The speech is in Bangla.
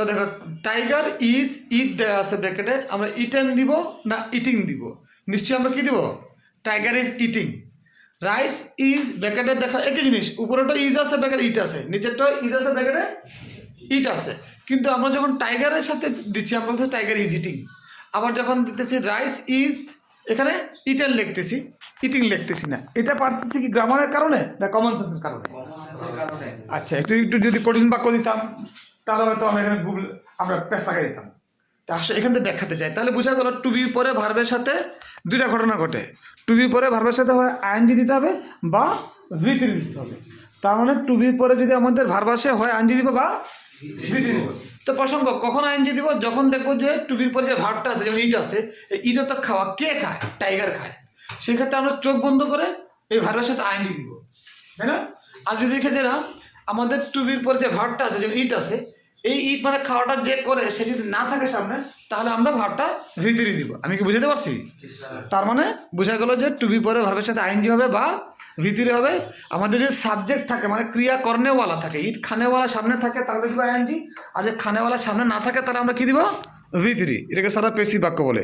তো দেখো টাইগার ইজ ইট দেওয়া আছে ব্র্যাকেটে আমরা ইটেন দিব না ইটিং দিব? নিশ্চয়ই আমরা কি দিব? Tiger is eating rice is ব্র্যাকেটে দেখো একই জিনিস উপরেটা ইজ আছে ব্র্যাকেটে ইট আছে নিচেরটা ইজ আছে ব্র্যাকেটে ইট আছে। কিন্তু আমরা যখন টাইগারের সাথে দিচ্ছি আমরা বলতে টাইগার ইজ ইটিং আবার যখন দিতেছি রাইস ইজ এখানে ইটেন লিখতেছি ইটিং লিখতেছি না। এটা পারতেছি কি গ্রামারের কারণে না কমন সেন্সের কারণে। আচ্ছা একটু একটু যদি কঠিন বাক্য দিতাম। তাহলে হয়তো আমরা এখানে গুগল আমরা পেস টাকা দিতাম। তা আসলে এখান থেকে ব্যাখ্যাতে চাই তাহলে বোঝা গেল টু বি পরে ভার্বের সাথে দুইটা ঘটনা ঘটে। টু বি পরে ভার্বের সাথে হয় আইনজি দিতে হবে বা ভিতরি দিতে হবে। তার মানে টু বি পরে যদি আমাদের ভার্ব আসে, হয় আইনজি দিব বা ভিতরি দিব। তো প্রসঙ্গ, কখন আইনজি দিব? যখন দেখব যে টু বির পরে যে ভার্বটা আছে, যেমন ইট আছে ইটও তো খাওয়া কে খায়? টাইগার খায়। সেক্ষেত্রে আমরা চোখ বন্ধ করে এই ভার্বের সাথে আইনজি দিব। তাই না? আর যদি দেখে যে না, আমাদের টুবির পরে যে ভাবটা আছে, যেমন ইট আছে এই ইট মানে খাওয়াটা যে করে সে যদি না থাকে সামনে তাহলে আমরা ভাবটা ভিতরে দিব। আমি কি বুঝাতে পারছি? তার মানে বোঝা গেল যে টুবি পরে ভাবের সাথে আইনজি হবে বা ভিতরে হবে আমাদের যে সাবজেক্ট থাকে মানে ক্রিয়া কর্নেওয়ালা থাকে ইট খানেওয়ালা সামনে থাকে তাহলে দিব আইনজি আর যে খানেওয়ালা সামনে না থাকে তাহলে আমরা কি দিব? ভিতরি এটাকে সারা পেশি বাক্য বলে।